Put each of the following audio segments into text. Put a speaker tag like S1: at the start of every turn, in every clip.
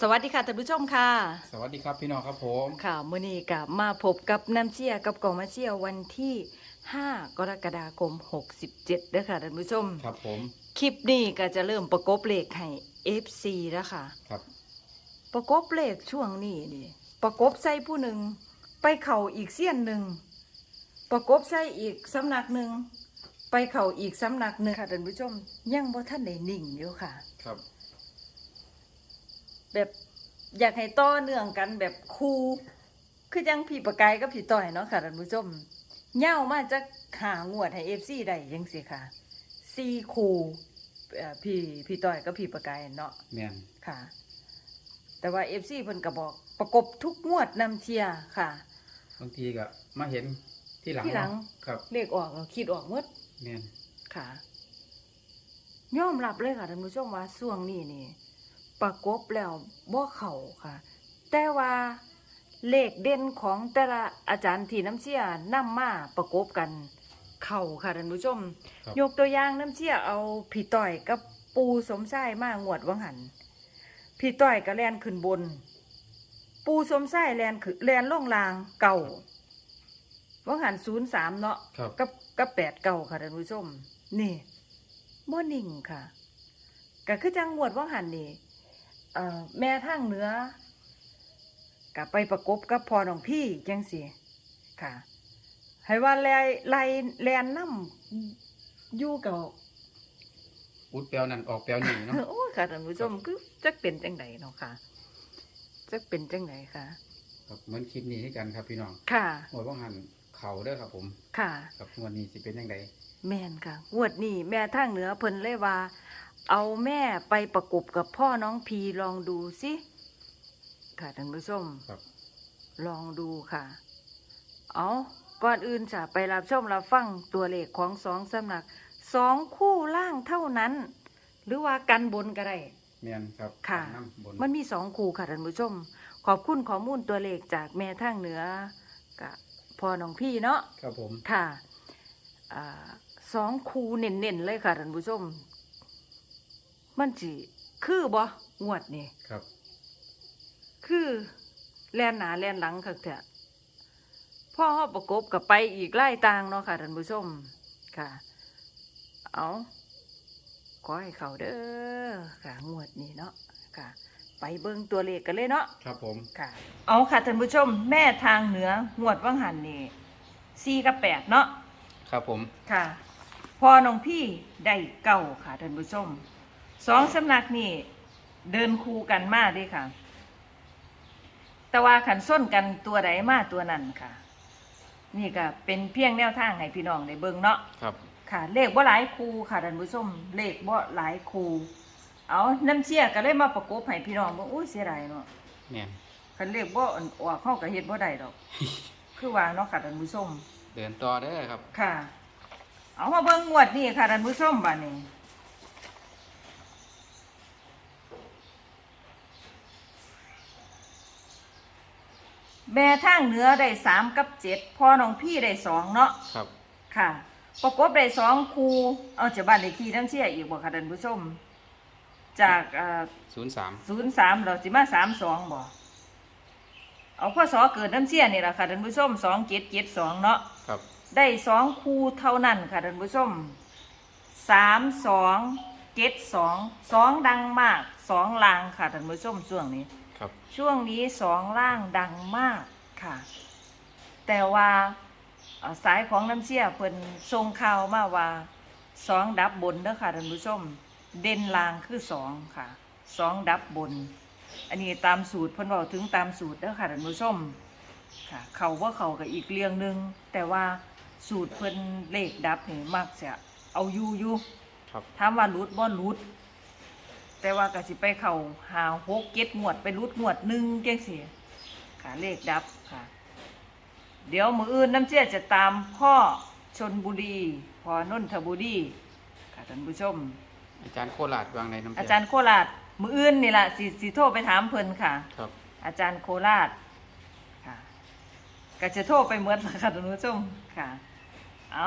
S1: สวัสดีค่ะท่านผู้ชมค่ะ
S2: สวัสดีครับพี่น้องครับผม
S1: ค่ะมื้อนี้กับมาพบกับน้ำเชี่ยกับกองมาเชี่ยวันที่ 5 กรกฎาคม 67เด้อค่ะท่านผู้ชม
S2: ครับผม
S1: คลิปนี้ก็จะเริ่มประกบเลขให้ FC แล้วค่ะ
S2: ครับ
S1: ประกบเลขช่วงนี้นี่ประกบใส่ผู้หนึ่งไปเข่าอีกเสี้ยนหนึ่งประกบใส่อีกสำนักหนึ่งไปเข่าอีกสำนักหนึ่งค่ะท่านผู้ชม ยังบ่ท่านได้นิ่งอยู่ค่ะ
S2: ครับ
S1: แบบอยากให้ต่อเนื่องกันแบบคูคือยังพี่ประกายกับพี่ต้อยเนาะค่ะท่านผู้ชมเง่ามาจากหางวดให้เอฟซีได้ยังสิค่ะซีคูเอ่อพี่พี่ต้อยกับพี่ประกายเนาะ
S2: แมน
S1: ค่ะ แต่ว่าเอฟซีเพิ่นก็บอก ประกบทุกงวดนำเชียร์ค่ะ
S2: บางทีก็มาเห็นที่หลัง
S1: ที่หลัง
S2: เนาะครับ
S1: เลขออกเราคิดออกหมด
S2: แมน
S1: ค่ะยอมรับเลยค่ะท่านผู้ชมว่าช่วงนี้นี่ ประกบแล้วบ่เข่าค่ะ แต่ว่าเลขเด่นของแต่ละอาจารย์ที่น้ำเชี่ยนำมาประกบกัน เข่าค่ะท่านผู้ชม
S2: ครับ
S1: ยกตัวอย่างน้ำเชี่ยเอาพี่ต่อยกับปูสมชายมางวดวังหันพี่ต่อยก็แลนขึ้นบน ปูสมชายแลนขึ้นแลนล่องลางเก่าวังหันศูนย์สามเนาะ
S2: ครับ
S1: กับกับแปดเก่าค่ะท่านผู้ชม นี่บ่นิ่งค่ะก็คือจังหวดว่าหันนี่เอ่อ แม่ทางเหนือกับไปประกบกับพอน้องพี่จังสิค่ะ ให้ว่าแลไลแลนน้ำอยู่กับ
S2: อุดเปียวนั่นออกเปียวนี่เนาะ
S1: โอ้ยค่ะท่านผู้ชมคือจักเป็นจังไดเนาะค่ะจักเป็นจังไดค่ะ
S2: ครับเหมือนคลิปนี้ให้กันครับพี่น้อง
S1: ค่ะ
S2: หมดว่างหันเข่าเด้อครับผม
S1: ค่ะ
S2: ครับงวดนี้สิเป็นยังไง
S1: แม่นค่ะงวดนี้แม่ทางเหนือเพิ่นเลยว่า เอาแม่ไปประกบกับพ่อน้องพีลองดูสิ ค่ะท่านผู้ชม
S2: ครับ
S1: ลองดูค่ะ เอาก่อนอื่นจะไปรับชมรับฟังตัวเลขของสองสำนักสองคู่ล่างเท่านั้น หรือว่ากันบนก็ได้
S2: แมนครับ
S1: ค่ะ
S2: น้ำบน
S1: มันมีสองคู่ค่ะท่านผู้ชม ขอบคุณข้อมูลตัวเลขจากแม่ทางเหนือกับพ่อน้องพี่เนาะ
S2: ครับผม
S1: ค่ะอ่าสองคูเน่นๆเลยค่ะท่านผู้ชม มันจีคือบ่งวดนี่
S2: ครับ
S1: คือแลนหนาแลนหลังค่ะเถอะพ่อเฮาประกบกับไปอีกไล่ต่างเนาะค่ะท่านผู้ชมค่ะ เอาขอให้เขาเด้อค่ะงวดนี้เนาะค่ะ ไปเบิ่งตัวเลขกันเลยเนาะ
S2: ครับผม
S1: ค่ะ เอาค่ะท่านผู้ชม แม่ทางเหนืองวดว่างหันนี่สี่กับแปดเนาะ
S2: ครับผม
S1: ค่ะ พอน้องพี่ได้เก่าค่ะท่านผู้ชม สองสำนักนี่เดินคู่กันมาเด้ค่ะ แต่ว่าขันส้นกันตัวใดมาตัวนั้นค่ะ นี่ก็เป็นเพียงแนวทางให้พี่น้องได้เบิ่งเนาะ
S2: ครับ
S1: ค่ะ เลขบ่หลายคูค่ะท่านผู้ชมเลขบ่หลายคูเอาน้ำเชี่ยก็เลยมาประกบให้พี่น้องบ่อุ้ยเสียดายเนาะ
S2: แมน
S1: คันเลขบ่อันออกเฮาก็เฮ็ดบ่ได้ดอก คือว่าเนาะค่ะท่านผู้ชม
S2: เดินต่อเด้อครับ
S1: ค่ะ เอามาเบิ่งงวดนี้ค่ะท่านผู้ชมบัดนี้ แม่ทางเหนือได้สามกับเจ็ดพ่อน้องพี่ได้สองเนาะ
S2: ครับ
S1: ค่ะ ประกบได้สองคูเอาจากบ้านเลขที่ทั้งเชี่ยอีกบ่ค่ะท่านผู้ชม จากเอ่อ
S2: ศูนย์สาม
S1: ศูนย์สามเราสิมาสามสองบ่เอาพ่อสอเกิดน้ำเชี่ยนี่แหละค่ะท่านผู้ชมสองเจ็ดเจ็ดสองเนาะ
S2: ครับ
S1: ได้สองคู่เท่านั้นค่ะท่านผู้ชมสามสองเจ็ดสองสองดังมากสองลางค่ะท่านผู้ชมช่วงนี้
S2: ครับ
S1: ช่วงนี้สองล่างดังมากค่ะ แต่ว่าเอ่อสายของน้ำเชี่ยเพิ่นส่งข่าวมาว่าสองดับบนเด้อค่ะท่านผู้ชม เด่นลางคือสองค่ะสองดับบน อันนี้ตามสูตรเพิ่นบอกถึงตามสูตรเด้อค่ะท่านผู้ชมค่ะ เขาว่าเขากับอีกเรื่องหนึ่งแต่ว่าสูตรเพิ่นเลขดับนี่มักจะเอาอยู่อยู่
S2: ครับ
S1: ถามว่ารุดบ่รุด แต่ว่าก็สิไปเข้าหาหกเก็ดงวดไปรุดงวดหนึ่งจังซี่ค่ะเลขดับค่ะ เดี๋ยวมืออื่นน้ำเชี่ยจะตามพ่อชนบุรีพ่อนนทบุรีค่ะท่านผู้ชม
S2: อาจารย์โคราชวางในน้ำเสี
S1: อาจารย์โคราชมืออื่นนี่แหละสิสิโทรไปถามเพิ่นค่ะ
S2: ครับ
S1: อาจารย์โคราชค่ะก็จะโทรไปเมื่อละค่ะท่านผู้ชมค่ะ เอา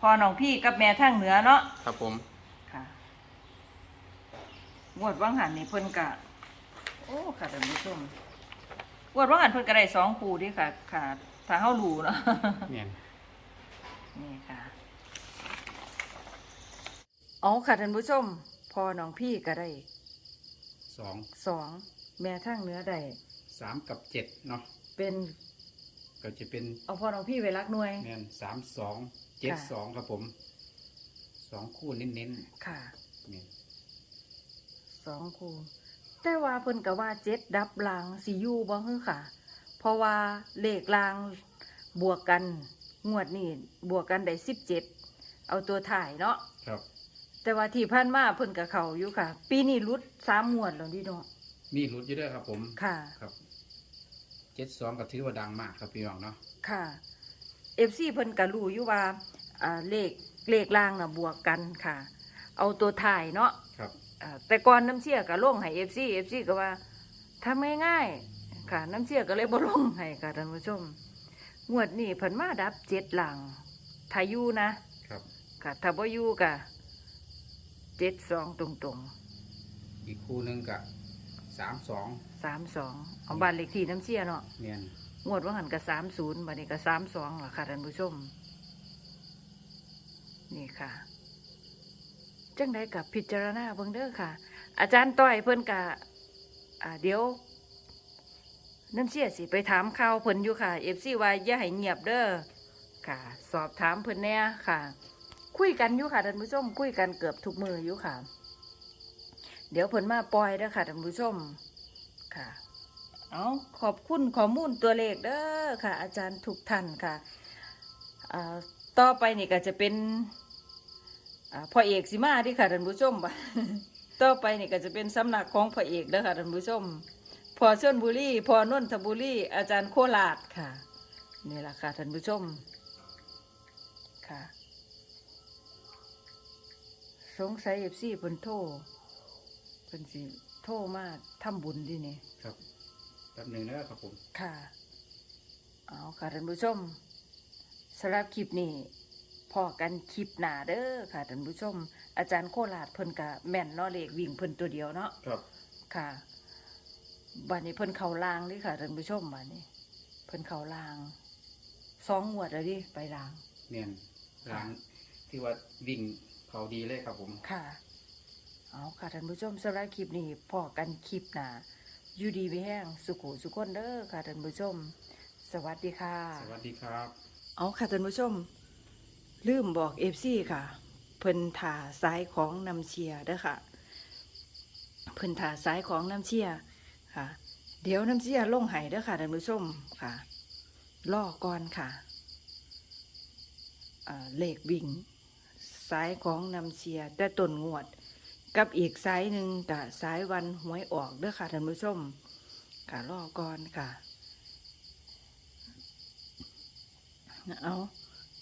S1: พอน้องพี่กับแม่ทางเหนือเนาะ
S2: ครับผม
S1: ค่ะ งวดว่างหันนี่เพิ่นกะ โอ้ค่ะท่านผู้ชมงวดว่างันเพิ่นก็ได้สองคู่เดิค่ะค่ะถ้าเฮารู้เนาะ
S2: เนี่ย
S1: นี่ค่ะ เอาค่ะท่านผู้ชม พอน้องพี่ก็ได้
S2: สอง
S1: สองแม่ทั้งเนื้อได้
S2: สามกับเจ็ดเนาะ
S1: เป็น
S2: ก็จะเป็น
S1: เอาพอน้องพี่ไว้รักหน่วย
S2: เนี่ยสามสองเจ็ด
S1: ค่ะ
S2: สองครับผมสองคู่เน้น
S1: ค่ะ
S2: ๆเนี่ย
S1: สองคู่ แต่ว่าเพิ่นก็ว่าเจ็ดดับลางสิอยู่บ่ฮือค่ะ เพราะว่าเลขลางบวกกันงวดนี้บวกกันได้สิบเจ็ดเอาตัวถ่ายเนาะ
S2: ครับ
S1: แต่ว่าที่ผ่านมาเพิ่นกับเขาอยู่ค่ะ ปีนี้รุดสามงวดแล้วนี่เนาะ
S2: มีรุดอยู่ด้วยครับผม
S1: ค่ะ
S2: ครับเจ็ดสองก็ถือว่าดังมากครับพี่น้องเนาะ
S1: ค่ะเอฟซีเพิ่นก็รู้อยู่ว่าอ่าเลขเลขล่างน่ะบวกกันค่ะ เอาตัวถ่ายเนาะ
S2: ครับ
S1: อ่า แต่ก่อนน้ำเชี่ยก็ลงให้เอฟซีเอฟซีก็ว่าทำง่ายๆค่ะ น้ำเชี่ยก็เลยบ่ลงให้ค่ะท่านผู้ชมงวดนี้เพิ่นมาดับเจ็ดหลังถ้าอยู่นะ ครับ ค่ะถ้าบ่อยู่ก็เจ็ดสองตรงๆ
S2: อีกคู่หนึ่งกับสามสอง
S1: สามสองเอาบ้านเลขที่น้ำเชี่ยเนาะ
S2: เนี่ย
S1: งวดว่าหันกับสามศูนย์บัดนี้ก็สามสองล่ะค่ะท่านผู้ชม นี่ค่ะ จังได้กับพิจารณาเบิ่งเด้อค่ะ อาจารย์ต้อยเพิ่นกะเดี๋ยวน้ำเชี่ยสิไปถามข่าวเพิ่นอยู่ค่ะเอฟซีว่าอย่าให้เงียบเด้อค่ะ สอบถามเพิ่นแน่ค่ะ คุยกันอยู่ค่ะท่านผู้ชมคุยกันเกือบทุกมืออยู่ค่ะ เดี๋ยวเพิ่นมาปล่อยเด้อค่ะท่านผู้ชมค่ะเอาขอบคุณข้อมูลตัวเลขเด้อค่ะ อาจารย์ทุกท่านค่ะต่อไปนี่ก็จะเป็น พ่อเอกสิมาที่ค่ะท่านผู้ชมบัดต่อไปนี่ก็จะเป็นสำนักของพ่อเอกเด้อค่ะท่านผู้ชมพอชนบุรีพอนนทบุรีอาจารย์โคราชค่ะนี่แหละค่ะท่านผู้ชมค่ะ สงสัยเอฟซีเพิ่นโทรเพิ่นสิโทรมาทำบุญดินี่
S2: ครับแป๊บหนึ่งนะครับผม
S1: ค่ะ เอาค่ะท่านผู้ชมสำหรับคลิปนี้พ อกันคลิปหนาเด้อค่ะท่านผู้ชม อาจารย์โคราชเพิ่นกะแม่นเนาะเลขวิ่งเพิ่นตัวเดียวเนาะ
S2: ครับ
S1: ค่ะบัดนี้เพิ่นเข้าลางเดิค่ะท่านผู้ชมบัดนี้ เพิ่นเข้าลางสองงวดแล้วดิไปลาง
S2: เนี่ยร้านที่ว่าวิ่งเขาดีเลยครับผม
S1: ค่ะ เอาค่ะท่านผู้ชมสำหรับคลิปนี้พอกันคลิปหนาอยู่ดีไม่แห้งสุขุสุขคนเด้อค่ะท่านผู้ชม สวัสดีค่ะ
S2: สวัสดีครับ
S1: เอาค่ะท่านผู้ชม ลืมบอกเอฟซีค่ะ เพิ่นถาซ้ายของน้ำเชียร์เด้อค่ะ เพิ่นถาซ้ายของน้ำเชียร์ค่ะ เดี๋ยวน้ำเชียร์ลงไห้เด้อค่ะท่านผู้ชมค่ะล่อก่อนค่ะเลขวิ่งซ้ายของน้ำเชียร์แต่ต้นงวด กับอีกซ้ายหนึ่งกับซ้ายวันหวยออกเด้อค่ะท่านผู้ชมค่ะล่อก่อนค่ะเอา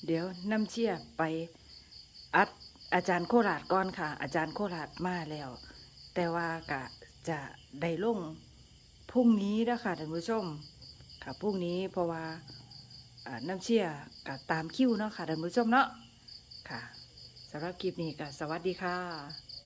S1: เดี๋ยวน้ำเชี่ยไปอัดอาจารย์โคราชก่อนค่ะ อาจารย์โคราชมาแล้ว แต่ว่ากะจะได้ลงพรุ่งนี้แล้วค่ะท่านผู้ชมค่ะพรุ่งนี้เพราะว่าน้ำเชี่ยกะตามคิวเนาะค่ะท่านผู้ชมเนาะค่ะสำหรับคลิปนี้กะสวัสดีค่ะ